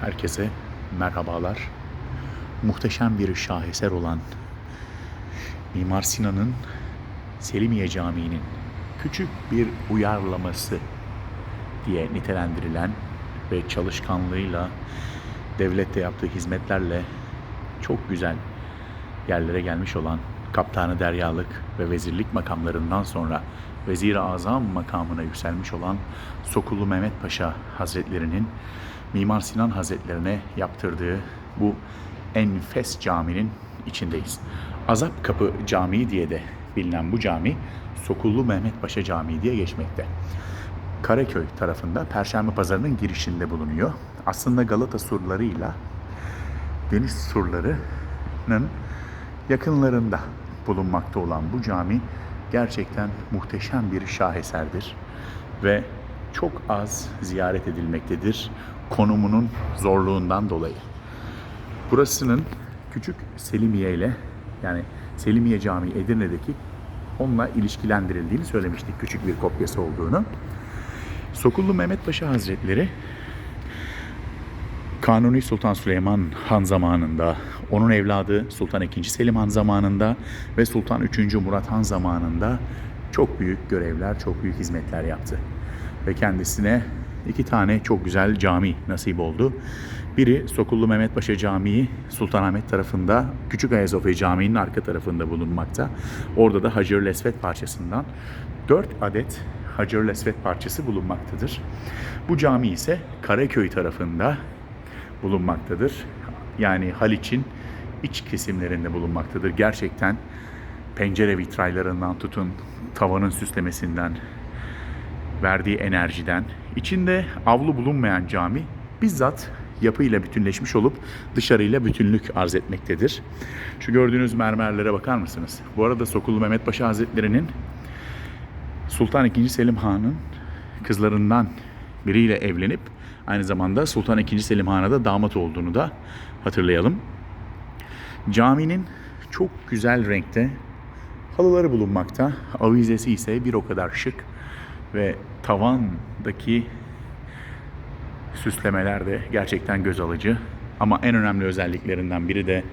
Herkese merhabalar. Muhteşem bir şaheser olan Mimar Sinan'ın Selimiye Camii'nin küçük bir uyarlaması diye nitelendirilen ve çalışkanlığıyla devlette yaptığı hizmetlerle çok güzel yerlere gelmiş olan Kaptanı Deryalık ve vezirlik makamlarından sonra Vezir-i Azam makamına yükselmiş olan Sokullu Mehmet Paşa Hazretlerinin Mimar Sinan Hazretlerine yaptırdığı bu enfes caminin içindeyiz. Azap Kapı Camii diye de bilinen bu cami Sokullu Mehmet Paşa Camii diye geçmekte. Karaköy tarafında Perşembe Pazarı'nın girişinde bulunuyor. Aslında Galata surlarıyla deniz surlarının yakınlarında bulunmakta olan bu cami gerçekten muhteşem bir şaheserdir ve çok az ziyaret edilmektedir konumunun zorluğundan dolayı. Burasının küçük Selimiye ile yani Selimiye Camii Edirne'deki onunla ilişkilendirildiğini söylemiştik küçük bir kopyası olduğunu. Sokullu Mehmet Paşa Hazretleri Kanuni Sultan Süleyman Han zamanında, onun evladı Sultan II. Selim Han zamanında ve Sultan III. Murat Han zamanında çok büyük görevler, çok büyük hizmetler yaptı. Ve kendisine iki tane çok güzel cami nasip oldu. Biri Sokullu Mehmet Paşa Camii Sultanahmet tarafında, Küçük Ayasofya Camii'nin arka tarafında bulunmakta. Orada da Hacer-ül Esved parçasından 4 adet Hacer-ül Esved parçası bulunmaktadır. Bu cami ise Karaköy tarafında bulunmaktadır. Yani Haliç'in iç kesimlerinde bulunmaktadır. Gerçekten pencere vitraylarından tutun, tavanın süslemesinden, verdiği enerjiden, içinde avlu bulunmayan cami bizzat yapıyla bütünleşmiş olup dışarıyla bütünlük arz etmektedir. Şu gördüğünüz mermerlere bakar mısınız? Bu arada Sokullu Mehmet Paşa Hazretleri'nin Sultan II. Selim Han'ın kızlarından biriyle evlenip aynı zamanda Sultan II. Selim Han'a da damat olduğunu da hatırlayalım. Caminin çok güzel renkte halıları bulunmakta. Avizesi ise bir o kadar şık ve tavandaki süslemeler de gerçekten göz alıcı. Ama en önemli özelliklerinden biri de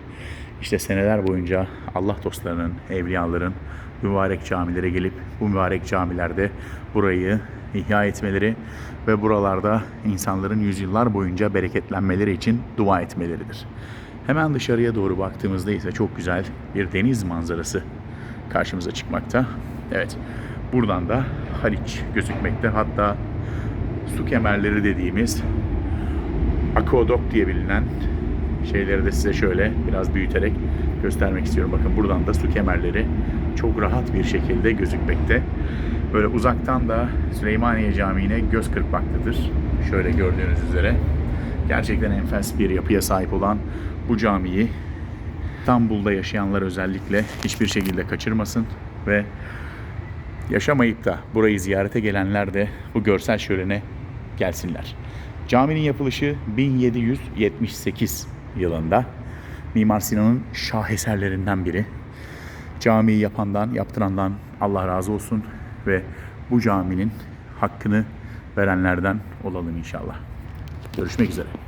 işte seneler boyunca Allah dostlarının, evliyaların mübarek camilere gelip bu mübarek camilerde burayı ihya etmeleri ve buralarda insanların yüzyıllar boyunca bereketlenmeleri için dua etmeleridir. Hemen dışarıya doğru baktığımızda ise çok güzel bir deniz manzarası karşımıza çıkmakta. Evet, buradan da Haliç gözükmekte. Hatta su kemerleri dediğimiz akodok diye bilinen şeyleri de size şöyle biraz büyüterek göstermek istiyorum. Bakın buradan da su kemerleri çok rahat bir şekilde gözükmekte. Böyle uzaktan da Süleymaniye Camii'ne göz kırpmaktadır. Şöyle gördüğünüz üzere. Gerçekten enfes bir yapıya sahip olan bu camiyi İstanbul'da yaşayanlar özellikle hiçbir şekilde kaçırmasın ve yaşamayıp da burayı ziyarete gelenler de bu görsel şölene gelsinler. Caminin yapılışı 1778 yılında Mimar Sinan'ın şaheserlerinden biri. Camiyi yapandan, yaptırandan Allah razı olsun ve bu caminin hakkını verenlerden olalım inşallah. Görüşmek üzere.